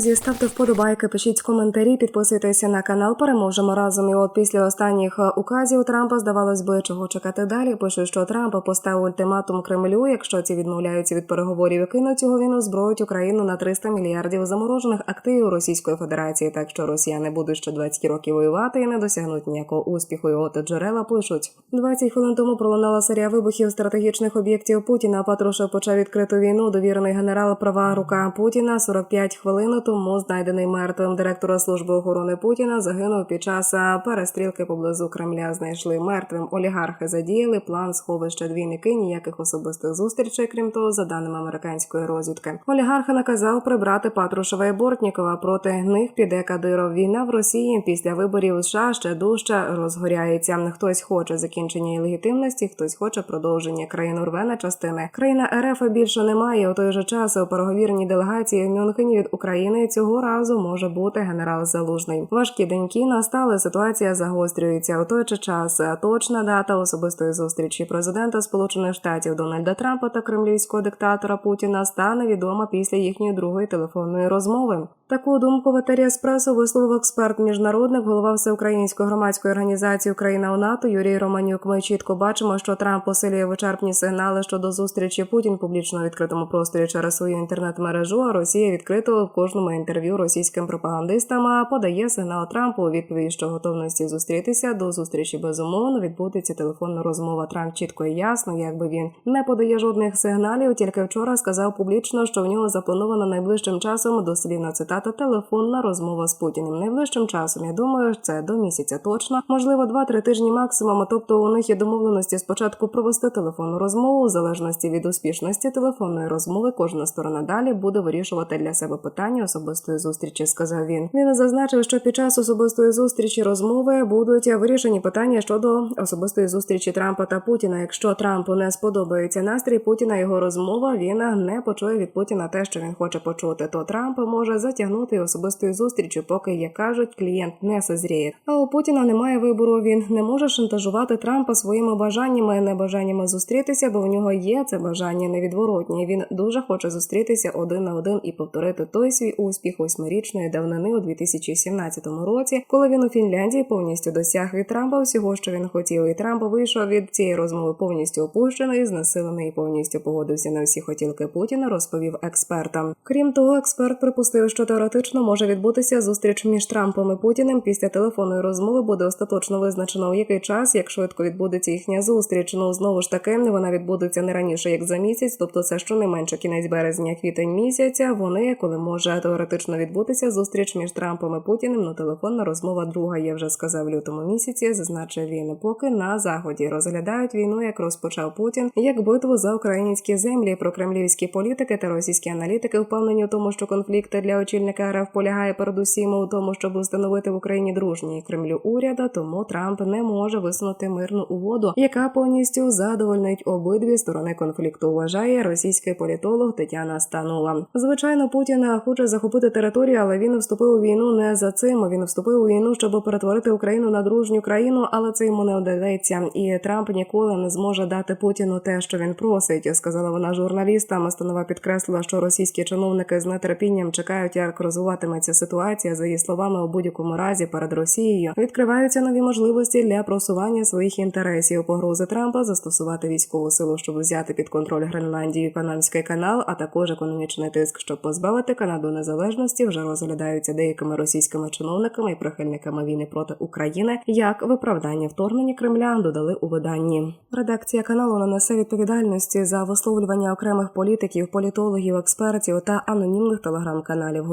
Друзі, ставте вподобайки, пишіть коментарі, підписуйтеся на канал. Переможемо разом. І от після останніх е, указів Трампа здавалось би, чого чекати далі. Пишуть, що Трамп поставив ультиматум Кремлю. Якщо ці відмовляються від переговорів і кинуть цю війну, зброють Україну на 300 мільярдів заморожених активів Російської Федерації. Так що росіяни будуть ще 20 років воювати і не досягнуть ніякого успіху. І от джерела пишуть 20 хвилин тому пролунала серія вибухів стратегічних об'єктів Путіна. Патрушев почав відкриту війну. Довірений генерал права рука Путіна 45 хвилин тому знайдений мертвим директора служби охорони Путіна загинув під час перестрілки поблизу Кремля. Знайшли мертвим. Олігархи задіяли план сховища двійники. Ніяких особистих зустрічей. Крім того, за даними американської розвідки, олігарха наказав прибрати Патрушева і Бортнікова. Проти них піде Кадиров. Війна в Росії після виборів США ще дужче розгоряється. Хтось хоче закінчення і легітимності, хтось хоче продовження. Країну рве на частини. Країна РФ більше немає. У той же час у переговірній делегації в Мюнхені від України цього разу може бути генерал Залужний. Важкі деньки настали. Ситуація загострюється. У той же час точна дата особистої зустрічі президента Сполучених Штатів Дональда Трампа та кремлівського диктатора Путіна стане відома після їхньої другої телефонної розмови. Таку думку в етері Еспресо висловив експерт міжнародник, голова всеукраїнської громадської організації Україна у НАТО Юрій Романюк. Ми чітко бачимо, що Трамп посилює вичерпні сигнали щодо зустрічі Путін публічно відкритому просторі через свою інтернет-мережу. А Росія відкрито в кожному інтерв'ю російським пропагандистам а подає сигнал Трампу у відповідь, що готовності зустрітися до зустрічі безумовно відбудеться телефонна розмова. Трамп чітко і ясно, якби він не подає жодних сигналів. Тільки вчора сказав публічно, що в нього заплановано найближчим часом дослівна цитата телефонна розмова з Путіним. Найближчим часом я думаю, це до місяця точно, можливо, 2-3 тижні максимум. Тобто у них є домовленості спочатку провести телефонну розмову. У залежності від успішності телефонної розмови, кожна сторона далі буде вирішувати для себе питання особистої зустрічі. Сказав він. Він зазначив, що під час особистої зустрічі розмови будуть вирішені питання щодо особистої зустрічі Трампа та Путіна. Якщо Трампу не сподобається настрій Путіна, його розмова він не почує від Путіна те, що він хоче почути. То Трамп може затягнути особистою зустрічю, поки як кажуть, клієнт не созріє. А у Путіна немає вибору. Він не може шантажувати Трампа своїми бажаннями, небажаннями зустрітися, бо в нього є це бажання невідворотнє. Він дуже хоче зустрітися один на один і повторити той свій успіх восьмирічної давнини у 2017 році, коли він у Фінляндії повністю досяг від Трампа всього, що він хотів. І Трамп вийшов від цієї розмови повністю опущений, знесилений і повністю погодився на всі хотілки Путіна. Розповів експертам. Крім того, експерт припустив, що теоретично може відбутися зустріч між Трампом і Путіним. Після телефонної розмови буде остаточно визначено у який час, як швидко відбудеться їхня зустріч. Ну знову ж таки, вона відбудеться не раніше як за місяць, тобто це щонайменше кінець березня, квітень місяця. Вони, коли може теоретично відбутися зустріч між Трампом і Путіним. Ну телефонна розмова друга. Я вже сказав лютому місяці. Зазначив він, поки на заході розглядають війну, як розпочав Путін, як битву за українські землі. Про кремлівські політики та російські аналітики впевнені у тому, що конфлікт для очільника РФ полягає передусім у тому, щоб встановити в Україні дружній Кремлю уряду. Тому Трамп не може висунути мирну угоду, яка повністю задовольнить обидві сторони конфлікту. Вважає російський політолог Тетяна Станула. Звичайно, Путін хоче захопити територію, але він вступив у війну не за цим. Він вступив у війну, щоб перетворити Україну на дружню країну, але це йому не вдається. І Трамп ніколи не зможе дати Путіну те, що він просить. Сказала вона журналістам. Станова підкреслила, що російські чиновники з нетерпінням чекають, як розвиватиметься ситуація. За її словами, у будь-якому разі перед Росією відкриваються нові можливості для просування своїх інтересів. Погрози Трампа застосувати військову силу, щоб взяти під контроль Гренландію, і Панамський канал, а також економічний тиск, щоб позбавити Канаду незалежності, вже розглядаються деякими російськими чиновниками і прихильниками війни проти України як виправдання вторгнення Кремля. Додали у виданні. Редакція каналу не несе відповідальності за висловлювання окремих політиків, політологів, експертів та анонімних телеграм-каналів.